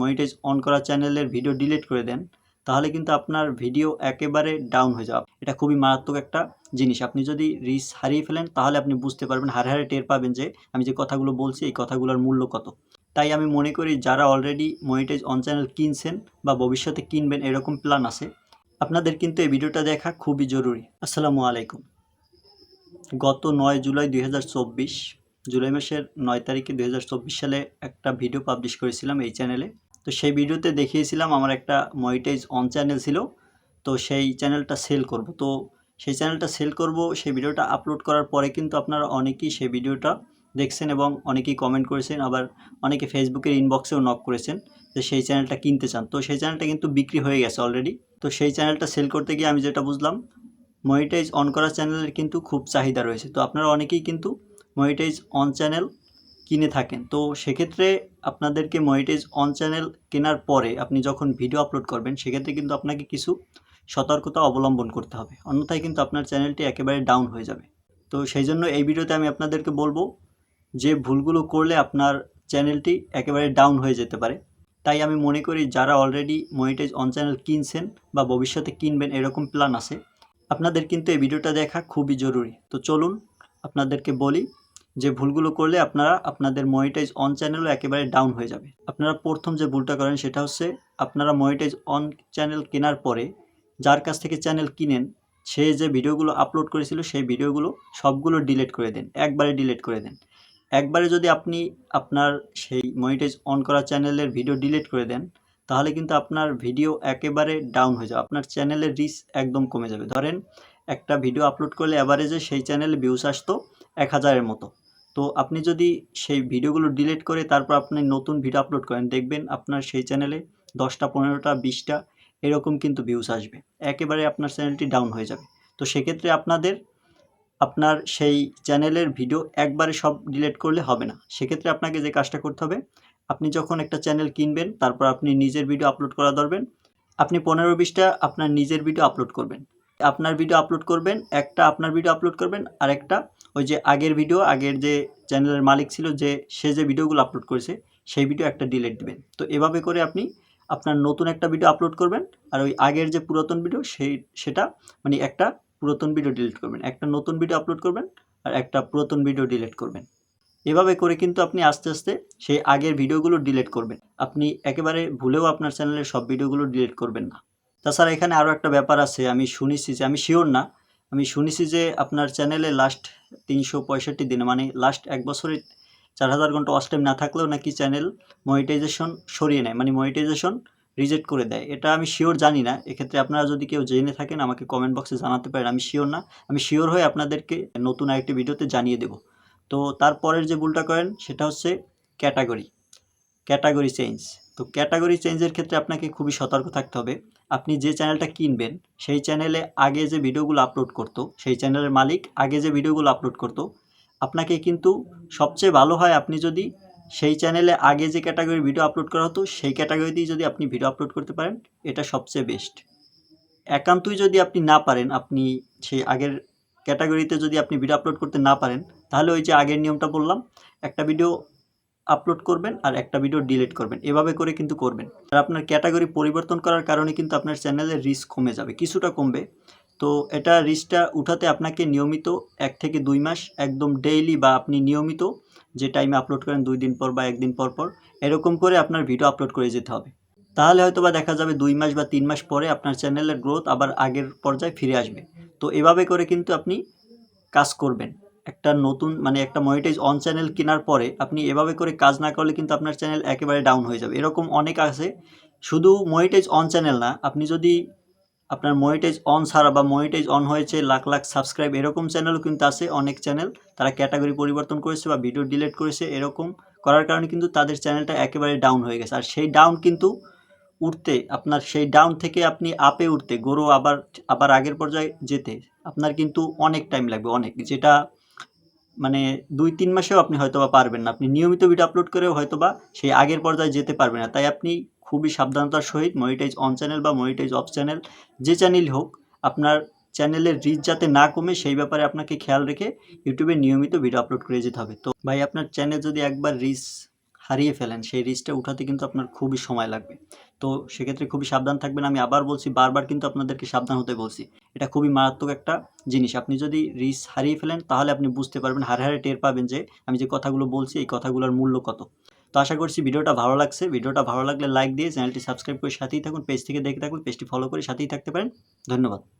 Monetise on করা চ্যানেলের video delete করে দেন, তাহলে কিন্তু আপনার ভিডিও একেবারে ডাউন হয়ে যাবে। এটা খুবই মারাত্মক একটা জিনিস। আপনি যদি রিস হারিয়ে ফেলেন, তাহলে আপনি বুঝতে পারবেন, হারে হারে টের পাবেন যে আমি যে কথাগুলো বলছি, এই কথাগুলোর মূল্য কত। তাই আমি মনে করি, যারা অলরেডি মনিটাইজ অন চ্যানেল কিনছেন বা ভবিষ্যতে কিনবেন, এরকম প্ল্যান আছে। আপনাদের কিন্তু এই ভিডিওটা দেখা খুবই জরুরি। আসসালামু আলাইকুম। গত নয় জুলাই দু হাজার চব্বিশ জুলাই মাসের নয় তারিখে দু হাজার চব্বিশ সালে একটা ভিডিও পাবলিশ করেছিলাম এই চ্যানেলে তো সেই ভিডিওতে দেখিয়েছিলাম আমার একটা মনিটাইজ অন চ্যানেল ছিল, তো সেই চ্যানেলটা সেল করব। তো সেই চ্যানেলটা সেল করব, সেই ভিডিওটা আপলোড করার পরে কিন্তু আপনারা অনেকেই সেই ভিডিওটা দেখছেন এবং অনেকেই কমেন্ট করেছেন, আবার অনেকে ফেসবুকের ইনবক্সেও নক করেছেন যে সেই চ্যানেলটা কিনতে চান। তো সেই চ্যানেলটা কিন্তু বিক্রি হয়ে গেছে অলরেডি তো সেই চ্যানেলটা সেল করতে গিয়ে আমি যেটা বুঝলাম মনিটাইজ অন করা চ্যানেলের কিন্তু খুব চাহিদা রয়েছে। তো আপনারা অনেকেই কিন্তু মনিটাইজ অন চ্যানেল কিনে থাকেন। তো সেক্ষেত্রে আপনাদেরকে মনিটাইজ অন চ্যানেল কেনার পরে আপনি যখন ভিডিও আপলোড করবেন, সেক্ষেত্রে কিন্তু আপনাকে কিছু সতর্কতা অবলম্বন করতে হবে। অন্যথায় কিন্তু আপনার চ্যানেলটি একেবারে ডাউন হয়ে যাবে। তো সেই জন্য এই ভিডিওতে আমি আপনাদেরকে বলব, যে ভুলগুলো করলে আপনার চ্যানেলটি একেবারে ডাউন হয়ে যেতে পারে। তাই আমি মনে করি, যারা অলরেডি মনিটাইজ অন চ্যানেল কিনছেন বা ভবিষ্যতে কিনবেন, এরকম প্ল্যান আছে, আপনাদের কিন্তু এই ভিডিওটা দেখা খুবই জরুরি। তো চলুন, আপনাদেরকে বলি যে ভুলগুলো করলে আপনারা আপনাদের মনিটাইজ অন চ্যানেলও একেবারে ডাউন হয়ে যাবে। আপনারা প্রথম যে ভুলটা করেন সেটা হচ্ছে আপনারা মনিটাইজ অন চ্যানেল কেনার পরে যার কাছ থেকে চ্যানেল কিনেন, সে যে ভিডিওগুলো আপলোড করেছিল সেই ভিডিওগুলো সবগুলো ডিলিট করে দেন, একবারে ডিলিট করে দেন। একবারে যদি আপনি আপনার সেই মনিটাইজ অন করা চ্যানেলের ভিডিও ডিলিট করে দেন, তাহলে কিন্তু আপনার ভিডিও একেবারে ডাউন হয়ে যাবে, আপনার চ্যানেলের রিচ একদম কমে যাবে। ধরেন একটা ভিডিও আপলোড করলে অ্যাভারেজে সেই চ্যানেলে ভিউস আসতো এক হাজারের মতো। তো আপনি যদি সেই ভিডিওগুলো ডিলিট করে তারপর আপনি নতুন ভিডিও আপলোড করেন, দেখবেন আপনার সেই চ্যানেলে দশটা, পনেরোটা, বিশটা এরকম কিন্তু ভিউজ আসবে। একেবারে আপনার চ্যানেলটি ডাউন হয়ে যাবে। তো সেক্ষেত্রে আপনাদের, আপনার সেই চ্যানেলের ভিডিও একবারে সব ডিলিট করলে হবে না। সেক্ষেত্রে আপনাকে যে কাজটা করতে হবে, আপনি যখন একটা চ্যানেল কিনবেন, তারপর আপনি নিজের ভিডিও আপলোড করা ধরবেন, আপনি পনেরো, বিশটা আপনার নিজের ভিডিও আপলোড করবেন। আপনার ভিডিও আপলোড করবেন, একটা আপনার ভিডিও আপলোড করবেন আর একটা ওই যে আগের ভিডিও আগের যে চ্যানেলের মালিক ছিল যে, সে যে ভিডিওগুলো আপলোড করেছে, সেই ভিডিও একটা ডিলিট দিবেন। তো এভাবে করে আপনি আপনার নতুন একটা ভিডিও আপলোড করবেন, আর ওই আগের যে পুরাতন ভিডিও সেই, সেটা মানে একটা পুরাতন ভিডিও ডিলিট করবেন। একটা নতুন ভিডিও আপলোড করবেন, আর একটা পুরাতন ভিডিও ডিলিট করবেন। এভাবে করে কিন্তু আপনি আস্তে আস্তে সেই আগের ভিডিওগুলো ডিলিট করবেন। আপনি একেবারে ভুলেও আপনার চ্যানেলের সব ভিডিওগুলো ডিলিট করবেন না। তাছাড়া এখানে আরও একটা ব্যাপার আছে, আমি শুনেছি যে, আমি শিওর না, আমি শুনেছি যে আপনার চ্যানেলে লাস্ট তিনশো পঁয়ষট্টি দিনে মানে লাস্ট এক বছরে চার হাজার ঘণ্টা ওয়াচ টাইম না থাকলেও নাকি চ্যানেল মনিটাইজেশন সরিয়ে নেয় মানে মনিটাইজেশন রিজেক্ট করে দেয়। এটা আমি শিওর জানি না, এক্ষেত্রে আপনারা যদি কেউ জেনে থাকেন, আমাকে কমেন্ট বক্সে জানাতে পারেন, আমি শিওর না, আমি শিওর হয়ে আপনাদেরকে নতুন আরেকটি ভিডিওতে জানিয়ে দেব। তো তারপরের যে ভুলটা করেন, সেটা হচ্ছে ক্যাটাগরি ক্যাটাগরি চেঞ্জ তো ক্যাটাগরি চেঞ্জের ক্ষেত্রে আপনাকে খুবই সতর্ক থাকতে হবে। আপনি যে চ্যানেলটা কিনবেন, সেই চ্যানেলে আগে যে ভিডিওগুলো আপলোড করতো, সেই চ্যানেলের মালিক আগে যে ভিডিওগুলো আপলোড করতো, আপনাকে কিন্তু সবচেয়ে ভালো হয় আপনি যদি সেই চ্যানেলে আগে যে ক্যাটাগরির ভিডিও আপলোড করা হতো, সেই ক্যাটাগরিতেই যদি আপনি ভিডিও আপলোড করতে পারেন, এটা সবচেয়ে বেস্ট একান্তই যদি আপনি না পারেন, আপনি সেই আগের ক্যাটাগরিতে যদি আপনি ভিডিও আপলোড করতে না পারেন, তাহলে ওই যে আগের নিয়মটা বললাম, একটা ভিডিও আপলোড করবেন আর একটা ভিডিও ডিলিট করবেন। এভাবে করে কিন্তু করবেন। আর আপনার ক্যাটাগরি পরিবর্তন করার কারণে কিন্তু আপনার চ্যানেলের রিস্ক কমে যাবে, কিছুটা কমবে। তো এটা রিস্কটা উঠাতে আপনাকে নিয়মিত এক থেকে দুই মাস একদম ডেইলি বা আপনি নিয়মিত যে টাইমে আপলোড করেন দুই দিন পর বা একদিন পর পর, এরকম করে আপনার ভিডিও আপলোড করে যেতে হবে। তাহলে হয়তো বা দেখা যাবে দুই মাস বা তিন মাস পরে আপনার চ্যানেলের গ্রোথ আবার আগের পর্যায়ে ফিরে আসবে। তো এভাবে করে কিন্তু আপনি কাজ করবেন। একটা নতুন মানে একটা মনিটাইজ অন চ্যানেল কেনার পরে আপনি এভাবে করে কাজ না করলে কিন্তু আপনার চ্যানেল একেবারে ডাউন হয়ে যাবে। এরকম অনেক আছে। শুধু মনিটাইজ অন চ্যানেল না, আপনি যদি আপনার মনিটাইজ অন ছাড়া বা মনিটাইজ অন হয়েছে লাখ লাখ সাবস্ক্রাইব এরকম চ্যানেলও কিন্তু আছে, অনেক চ্যানেল তারা ক্যাটাগরি পরিবর্তন করেছে বা ভিডিও ডিলিট করেছে, এরকম করার কারণে কিন্তু তাদের চ্যানেলটা একেবারে ডাউন হয়ে গেছে। আর সেই ডাউন কিন্তু উঠতে, আপনার সেই ডাউন থেকে আপনি আপে উঠতে, গরু আবার আবার আগের পর্যায়ে যেতে, আপনার কিন্তু অনেক টাইম লাগবে, অনেক। যেটা মানে দুই, তিন মাসেও আপনি হয়তোবা পারবেন না। আপনি নিয়মিত ভিডিও আপলোড করেও হয়তোবা সেই আগের পর্যায়ে যেতে পারবেন না। তাই আপনি খুবই সাবধানতার সহিত মনিটাইজ অন চ্যানেল বা মনিটাইজ অফ চ্যানেল যে চ্যানেল হোক, আপনার চ্যানেলের রিচ যাতে না কমে সেই ব্যাপারে আপনাকে খেয়াল রেখে ইউটিউবে নিয়মিত ভিডিও আপলোড করে যেতে হবে। তো ভাই, আপনার চ্যানেল যদি একবার রিচ হারিয়ে ফেলেন, সেই রিস্কটা উঠাতে কিন্তু আপনার খুবই সময় লাগবে। তো সেক্ষেত্রে খুবই সাবধান থাকবেন। আমি আবার বলছি, বারবার কিন্তু আপনাদেরকে সাবধান হতে বলছি। এটা খুবই মারাত্মক একটা জিনিস। আপনি যদি রিস্ক হারিয়ে ফেলেন, তাহলে আপনি বুঝতে পারবেন, হারে হারে টের পাবেন যে আমি যে কথাগুলো বলছি, এই কথাগুলোর মূল্য কত। তো আশা করছি ভিডিওটা ভালো লাগছে। ভিডিওটা ভালো লাগলে লাইক দিয়ে চ্যানেলটি সাবস্ক্রাইব করে সাথেই থাকুন, পেজ থেকে দেখে থাকুন, পেজটি ফলো করে সাথেই থাকতে পারেন। ধন্যবাদ।